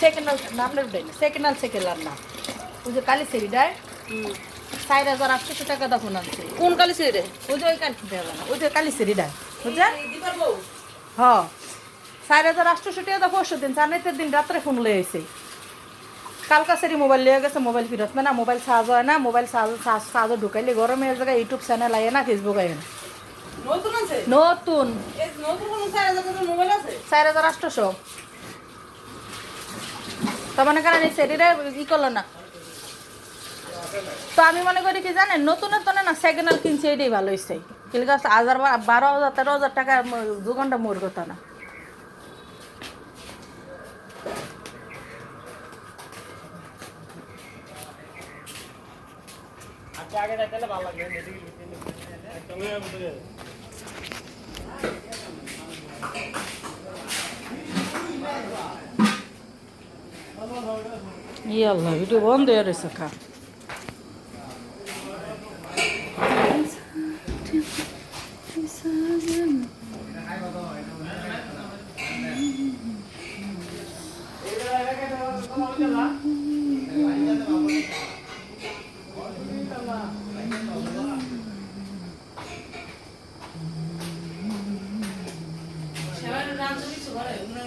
Second উঠাই না। Second হাল সেকেন্ড হাল না। ওই যে কালি সেরিডায় চার হাজার আটশোশো টাকা তখন আনছে। কোন কালি রে? ওই যে ওই কালি দেওয়া না ওই যে কালি সেরিডায় বুঝছেন হ। চার হাজার আটশোশো টাকা পরশু দিন চার দিন রাত্রে ফোন লয়ে আইছে। কালকা সেরি মোবাইল লিয়ে গেছে মোবাইল ফিরত না মোবাইল চার্জ হয় না মোবাইল চার্জ চার্জ চার্জও ঢুকাইলে গরমে জায়গায় ইউটিউব চ্যানেল আয় না ফেসবুক আয় না। নতুন নতুন। চার হাজার আটশোশো। তো মনে করেন এই সেরিরে ই করল না। তো আমি মনে করি কি জানেন নতুনের তো না সেকেন্ড কিনছে, এটাই ভালো হয়েছে কিলকা হাজার বারো হাজার, তেরো হাজার টাকা দু ঘণ্টা মোর কথা না। يلا بدو بون دير سكا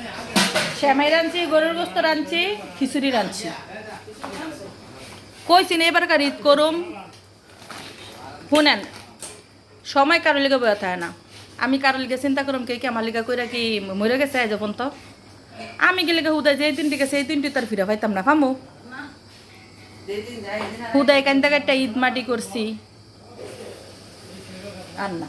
Gracias. শ্যামাই রাঁধছি, গরুর গোস্ত রাঁধছি, খিচুড়ি রাঁধছি। কইছি না এবার কার ঈদ করুম। শুনেন, সময় কারও লিগে বয়া থাকে না। আমি কারও লিগে চিন্তা করুম, কে কি আমার লিগা কইরা কি মরে গেছে যখন তো আমি গেলে হুদাই যে দিনটি গেছে এই দিনটি তার ফিরা পাইতাম না, ফামু। হুদাই কান্দা কাটটা ঈদ মাটি করছি। আর না।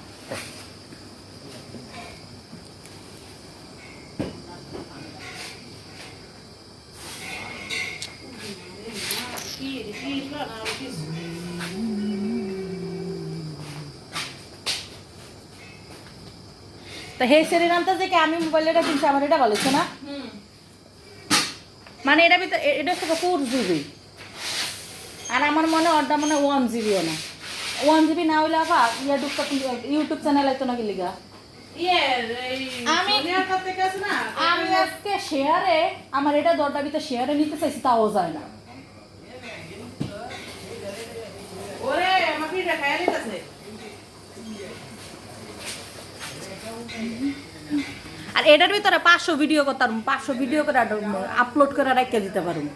তা হে রান্তা যে আমি মোবাইল এটা কিনছি আমার এটা ভালো না? মানে এটা ভিতরে এটা ফোর জিবি আর আমার মনে ওটা ওয়ান জিবিও না। ওয়ান জিবি না হইলে আবার ইউটিউব ইউটিউব চ্যানেল আইতো না গেলিগা আমি- আমি আজকে শেয়ারে আমার এটা দরটা ভিতরে শেয়ারে নিতে চাইছি তাও যায় না। আর এটার ভিতরে পাঁচশো ভিডিও করতাম পাঁচশো ভিডিও করে আপলোড করে রাখিয়ে দিতে পারুম